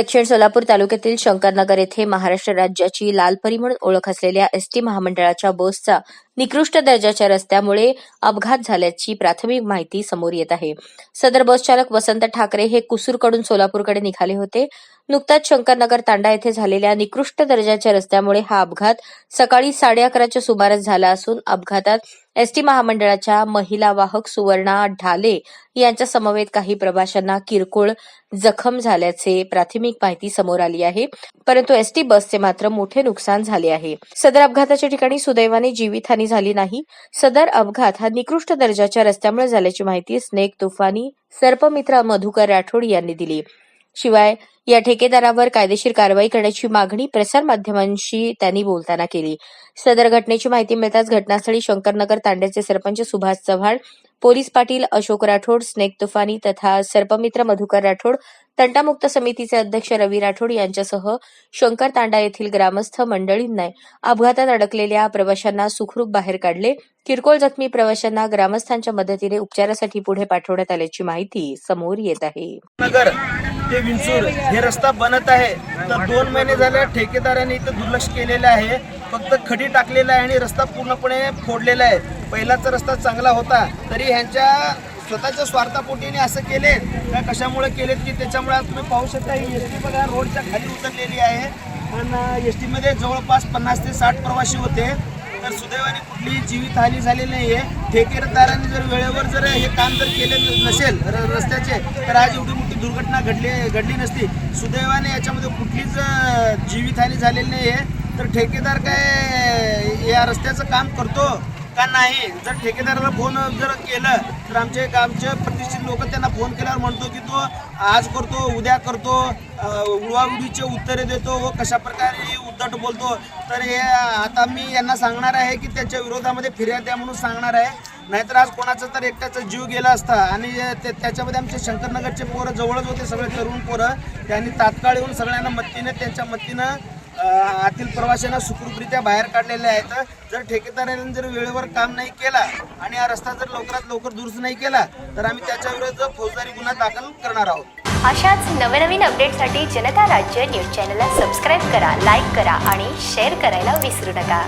दक्षिण सोलापूर तालुक्यातील शंकरनगर येथे महाराष्ट्र राज्याची लालपरी म्हणून ओळख असलेल्या एसटी महामंडळाच्या बसचा निकृष्ट दर्जाच्या रस्त्यामुळे अपघात झाल्याची प्राथमिक माहिती समोर येत आहे. सदर बस चालक वसंत ठाकरे हे कुसूरकडून सोलापूरकडे निघाले होते. नुकताच शंकरनगर तांडा येथे झालेल्या निकृष्ट दर्जाच्या रस्त्यामुळे हा अपघात सकाळी साडे अकराच्या सुमारास झाला असून अपघातात एसटी महामंडळाच्या महिला वाहक सुवर्णा ढाले यांच्या समवेत काही प्रवाशांना किरकोळ जखम झाल्याचे प्राथमिक माहिती समोर आली आहे. परंतु एसटी बसचे मात्र मोठे नुकसान झाले आहे. सदर अपघाताच्या ठिकाणी सुदैवाने जीवितहानी झाली नाही. सदर अपघात हा निकृष्ट दर्जाच्या रस्त्यामुळे झाल्याची माहिती स्नेक तुफानी सर्पमित्र मधुकर राठोड यांनी दिली. शिवाय या ठेकेदारावर कायदेशीर कारवाई करण्याची मागणी प्रसारमाध्यमांशी त्यांनी बोलताना केली. सदर घटनेची माहिती मिळताच घटनास्थळी शंकरनगर तांड्याचे सरपंच सुभाष चव्हाण पोलीस पाटील अशोक राठोड स्नेक तुफानी तथा सर्पमित्र मधुकर राठोड तंटामुक्त समितीचे अध्यक्ष रवी राठोड यांच्यासह शंकर तांडा येथील ग्रामस्थ मंडळींना अपघातात अडकलेल्या प्रवाशांना सुखरूप बाहेर काढले. किरकोळ जखमी प्रवाशांना ग्रामस्थांच्या मदतीने उपचारासाठी पुढे पाठवण्यात आल्याची माहिती समोर येत आहे. नगर ते विंचूर हे रस्ता बनत आहे. तर दोन महिने झाल्या ठेकेदाराने इथं दुर्लक्ष केलेलं आहे. फक्त खडी टाकलेला आहे आणि रस्ता पूर्णपणे फोडलेला आहे. पहिलाचा रस्ता चांगला होता तरी ह्यांच्या स्वतःच्या स्वार्थापोटीने असं केले का कशामुळे केलेत की त्याच्यामुळे तुम्ही पाहू शकता ही एस टी बघा रोडच्या खाली उतरलेली आहे. आणि एस टीमध्ये जवळपास पन्नास ते साठ प्रवासी होते. तर सुदैवाने कुठलीही जीवितहानी झालेली नाही आहे ठेकेदारांनी जर वेळेवर जर हे काम जर केले नसेल र- रस्त्याचे तर आज एवढी मोठी दुर्घटना घडली घडली नसती. सुदैवाने याच्यामध्ये कुठलीच जीवितहानी झालेली नाही आहे तर ठेकेदार काय या रस्त्याचं काम करतो? का नाही जर ठेकेदाराला फोन जर केलं तर आमचे गावचे प्रतिष्ठित लोक त्यांना फोन केल्यावर म्हणतो की तो आज करतो उद्या करतो उडवाउडीचे उत्तरे देतो व कशा प्रकारे उद्धट बोलतो. तर हे आता मी यांना सांगणार आहे की त्याच्या विरोधामध्ये फिर्याद द्या म्हणून सांगणार आहे. नाहीतर आज कोणाचा तर एकट्याचा जीव गेला असता आणि ते- त्याच्यामध्ये आमचे शंकरनगरचे पोरं जवळच होते सगळे तरुण पोरं. त्यांनी तात्काळ येऊन सगळ्यांना मत्तीने त्यांच्या मत्तीनं आतील प्रवाशांना सुखरूपरित्या बाहेर काढलेले आहेत. जर ठेकेदाराने जर वेळेवर काम नाही केला आणि हा रस्ता जर लवकरात लवकर दुरुस्त नाही केला तर आम्ही त्याच्याविरुद्ध फौजदारी गुन्हा दाखल करणार आहोत. अशाच नवनवीन अपडेटसाठी जनता राज्य न्यूज चॅनलला सबस्क्राईब करा लाईक करा आणि शेअर करायला विसरू नका.